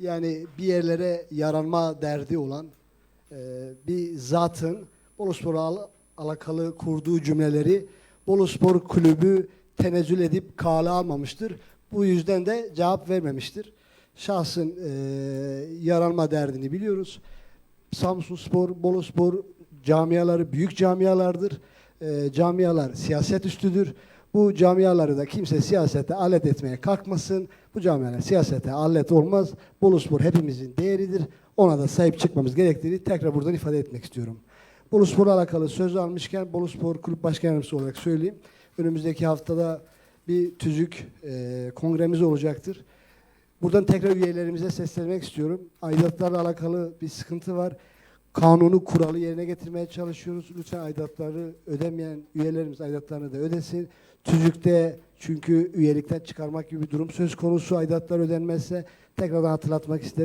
yani bir yerlere yaranma derdi olan e, bir zatın Boluspor'a al- alakalı kurduğu cümleleri Boluspor Kulübü tenezzül edip kale almamıştır. Bu yüzden de cevap vermemiştir. Şahsın e, yaranma derdini biliyoruz. Samsunspor, Boluspor camiaları büyük camialardır. E, camialar siyaset üstüdür. Bu camiaları da kimse siyasete alet etmeye kalkmasın. Bu camialar siyasete alet olmaz. Boluspor hepimizin değeridir. Ona da sahip çıkmamız gerektiğini tekrar buradan ifade etmek istiyorum. Boluspor'la alakalı söz almışken Boluspor Kulüp Başkan Yardımcısı olarak söyleyeyim. Önümüzdeki haftada bir tüzük e, kongremiz olacaktır. Buradan tekrar üyelerimize seslenmek istiyorum. Aidatlarla alakalı bir sıkıntı var. Kanunu, kuralı yerine getirmeye çalışıyoruz. Lütfen aidatları ödemeyen üyelerimiz aidatlarını da ödesin. Tüzükte çünkü üyelikten çıkarmak gibi bir durum söz konusu aidatlar ödenmezse tekrardan hatırlatmak isterim.